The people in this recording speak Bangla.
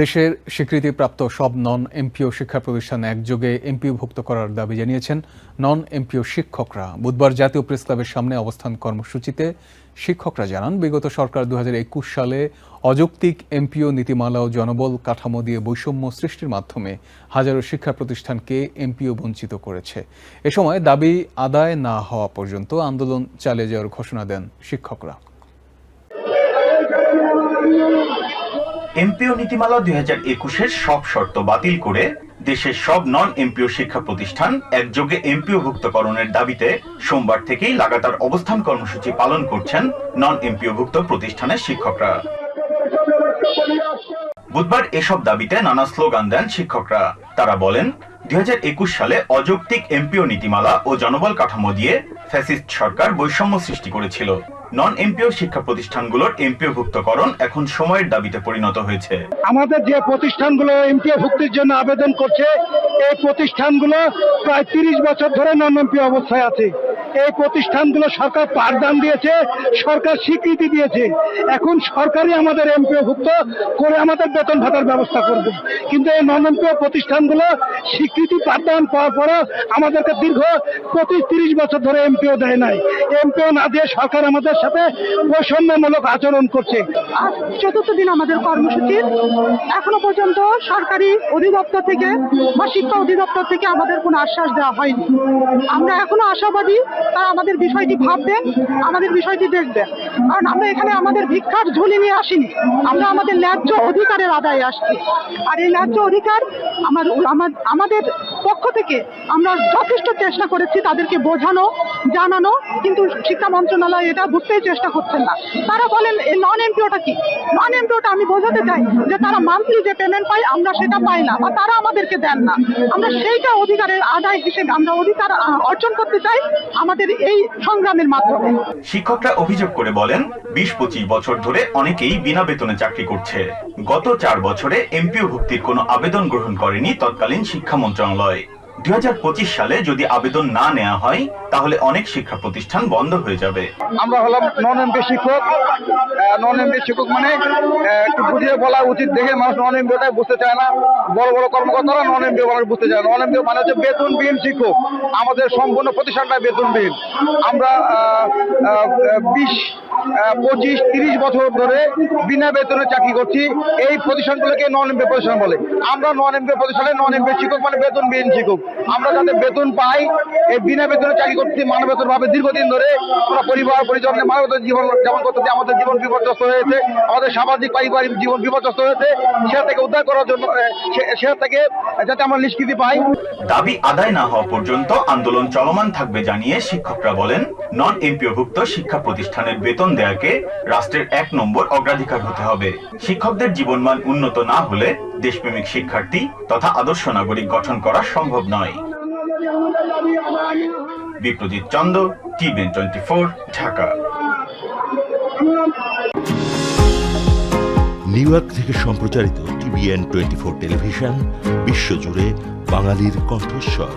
দেশের স্বীকৃতিপ্রাপ্ত সব নন এমপিও শিক্ষা প্রতিষ্ঠান একযোগে এমপিওভুক্ত করার দাবি জানিয়েছেন নন এমপিও শিক্ষকরা। বুধবার জাতীয় প্রেস ক্লাবের সামনে অবস্থান কর্মসূচিতে শিক্ষকরা জানান, বিগত সরকার দু হাজার একুশ সালে অযৌক্তিক এমপিও নীতিমালা ও জনবল কাঠামো দিয়ে বৈষম্য সৃষ্টির মাধ্যমে হাজারো শিক্ষা প্রতিষ্ঠানকে এমপিও বঞ্চিত করেছে। এ সময় দাবি আদায় না হওয়া পর্যন্ত আন্দোলন চালিয়ে যাওয়ার ঘোষণা দেন শিক্ষকরা। এমপিও নীতিমালা দুই হাজার একুশের সব শর্ত বাতিল করে দেশের সব নন এমপিও শিক্ষা প্রতিষ্ঠান একযোগে এমপিওভুক্তকরণের দাবিতে সোমবার থেকেই লাগাতার অবস্থান কর্মসূচি পালন করছেন নন এমপিওভুক্ত প্রতিষ্ঠানের শিক্ষকরা। বুধবার এসব দাবিতে নানা স্লোগান দেন শিক্ষকরা। তারা বলেন, দুই হাজার একুশ সালে অযৌক্তিক এমপিও নীতিমালা ও জনবল কাঠামো দিয়ে ফ্যাসিস্ট সরকার বৈষম্য সৃষ্টি করেছিল। নন এমপিও শিক্ষা প্রতিষ্ঠানগুলোর এমপিওভুক্তকরণ এখন সময়ের দাবিতে পরিণত হয়েছে। আমাদের যে প্রতিষ্ঠানগুলো এমপিও ভুক্তির জন্য আবেদন করছে, এই প্রতিষ্ঠানগুলো প্রায় তিরিশ বছর ধরে নন এমপিও অবস্থায় আছে। এই প্রতিষ্ঠানগুলো সরকার পাঠদান দিয়েছে, সরকার স্বীকৃতি দিয়েছে। এখন সরকারই আমাদের এমপিওভুক্ত করে আমাদের বেতন ভাতার ব্যবস্থা করবে। কিন্তু এই নন এমপিও প্রতিষ্ঠানগুলো স্বীকৃতি পাঠদান পাওয়ার পরও আমাদেরকে দীর্ঘ পঁচিশ তিরিশ বছর ধরে এমপিও দেয় নাই। এমপিও না দিয়ে সরকার আমাদের সাথে বৈষম্যমূলক আচরণ করছে। চতুর্থ দিন আমাদের কর্মসূচির এখনও পর্যন্ত সরকারি অধিদপ্তর থেকে বা শিক্ষা অধিদপ্তর থেকে আমাদের কোনো আশ্বাস দেওয়া হয়নি। আমরা এখনও আশাবাদী, তারা আমাদের বিষয়টি ভাববেন, আমাদের বিষয়টি দেখবেন। কারণ আমরা এখানে আমাদের ভিক্ষার ঝুলি নিয়ে আসিনি। আমরা আমাদের ন্যায্য অধিকারের আদায় আসছি। আর এই ন্যায্য অধিকার আমার- আমাদের পক্ষ থেকে আমরা যথেষ্ট চেষ্টা করেছি তাদেরকে বোঝানো, জানানো, কিন্তু শিক্ষা মন্ত্রণালয় এটা বুঝতেই চেষ্টা করছেন না। তারা বলেন এই নন এমপিওটা কি? নন এমপিওটা আমি বোঝাতে চাই যে তারা মান্থলি যে পেমেন্ট পাই আমরা সেটা পাই না বা তারা আমাদেরকে দেন না। আমরা সেইটা অধিকারের আদায় হিসেবে, আমরা অধিকার অর্জন করতে চাই আমাদের এই সংগ্রামের মাধ্যমে। শিক্ষকরা অভিযোগ করে বলেন, বিশ পঁচিশ বছর ধরে অনেকেই বিনা বেতনে চাকরি করছে। গত চার বছরে এমপিও ভুক্তির কোনো আবেদন গ্রহণ করেনি তৎকালীন শিক্ষা মন্ত্রণালয়। দুই হাজার পঁচিশ সালে যদি আবেদন না নেওয়া হয়, তাহলে অনেক শিক্ষা প্রতিষ্ঠান বন্ধ হয়ে যাবে। আমরা হলাম নন এমপি শিক্ষক। নন এমপি শিক্ষক মানে একটু বুঝিয়ে বলা উচিত, দেখে মানুষ নন এমপিওটাই বুঝতে চায় না। বড় বড় কর্মকর্তারা নন এমপিও মানুষ বুঝতে চায় নন এমপিও মানে হচ্ছে বেতনবিহীন শিক্ষক। আমাদের সম্পূর্ণ প্রতিষ্ঠানটা বেতনবিহীন। আমরা বিশ পঁচিশ, তিরিশ বছর ধরে বিনা বেতনে চাকরি করছি। এই প্রতিষ্ঠানগুলোকে নন এমপি প্রতিষ্ঠান বলে। আমরা নন এমপি প্রতিষ্ঠানে নন এমপি শিক্ষক মানে বেতনবিহীন শিক্ষক। আমরা যাতে বেতন পাই, এই বিনা বেতনে চাকরি করছি মানবেতর ভাবে দীর্ঘদিন ধরে। আমরা পরিবার পরিজনে মানবেতর জীবন যেমন করতেছি আমাদের জীবন বিপর্যস্ত হয়েছে। আমাদের সামাজিক, পারিবারিক জীবন বিপর্যস্ত হয়েছে। সেটা থেকে উদ্ধার করার জন্য সেটা থেকে যাতে আমরা নিষ্কৃতি পাই। দাবি আদায় না হওয়া পর্যন্ত আন্দোলন চলমান থাকবে জানিয়ে শিক্ষকরা বলেন নন এমপিওভুক্ত শিক্ষা প্রতিষ্ঠানের বেতন দেয়াকে রাষ্ট্রের এক নম্বর অগ্রাধিকার হতে হবে। শিক্ষকদের জীবনমান উন্নত না হলে দেশপ্রেমিক শিক্ষার্থী তথা আদর্শ নাগরিক গঠন করা সম্ভব নয়। Biprojit Chanda TVN twenty four, Dhaka. New York থেকে সম্প্রচারিত টিভিএন টোয়েন্টি ফোর টেলিভিশন, বিশ্বজুড়ে বাঙালির কণ্ঠস্বর।